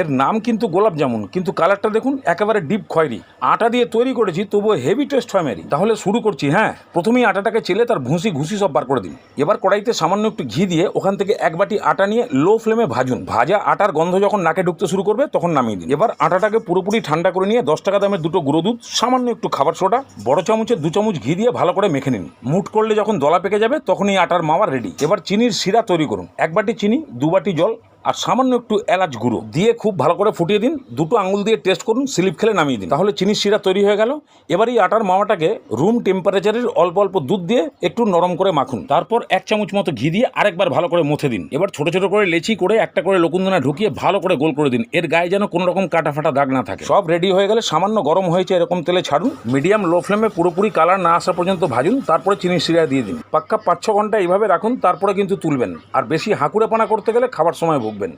এর নাম কিন্তু গোলাপ জামুন, কিন্তু কালারটা দেখুন একেবারে ডিপ খয়েরি। আটা দিয়ে তৈরি করেছি, তবুও হেভি টেস্ট হয় মেরি। তাহলে শুরু করছি হ্যাঁ? প্রথমেই আটাটাকে চেলে তার ভুসি ঘুষি সব বার করে দিন। এবার কড়াইতে সামান্য একটু ঘি দিয়ে ওখান থেকে এক বাটি আটা নিয়ে লো ফ্লেমে ভাজুন। ভাজা আটার গন্ধ যখন নাকে ঢুকতে শুরু করবে, তখন নামিয়ে দিন। এবার আটাটাকে পুরোপুরি ঠান্ডা করে নিয়ে দশ টাকা দামের দুটো গুঁড়ো দুধ, সামান্য একটু খাবার সোডা, বড় চামচে দু চামচ ঘি দিয়ে ভালো করে মেখে নিন। মুট করলে যখন দলা পেকে যাবে, তখনই আটার মাওয়া রেডি এবার চিনির শিরা তৈরি করুন। এক বাটি চিনি, দু বাটি জল আর সামান্য একটু এলাচ গুঁড়ো দিয়ে খুব ভালো করে ফুটিয়ে দিন। দুটো আঙুল দিয়ে টেস্ট করুন, স্লিপ খেলে নামিয়ে দিন। তাহলে চিনির শিরা তৈরি হয়ে গেল। এবার এই আটার মাওয়াটাকে রুম টেম্পারেচারের অল্প অল্প দুধ দিয়ে একটু নরম করে মাখুন। তারপর এক চামচ মতো ঘি দিয়ে আরেকবার ভালো করে মুছে দিন। এবার ছোট ছোট করে লেচি করে একটা করে লকুন্দনা ঢুকিয়ে ভালো করে গোল করে দিন। এর গায়ে যেন কোনো রকম কাটা ফাটা দাগ না থাকে। সব রেডি হয়ে গেলে সামান্য গরম হয়েছে এরকম তেলে ছাড়ুন। মিডিয়াম লো ফ্লেমে পুরোপুরি কালার না আসা পর্যন্ত ভাজুন। তারপরে চিনির শিরা দিয়ে দিন। পাক্কা পাঁচ ছ ঘণ্টা এইভাবে রাখুন, তারপরে কিন্তু তুলবেন। আর বেশি হাঁকুড়ে পানা করতে গেলে খাবার সময় ভুগবেন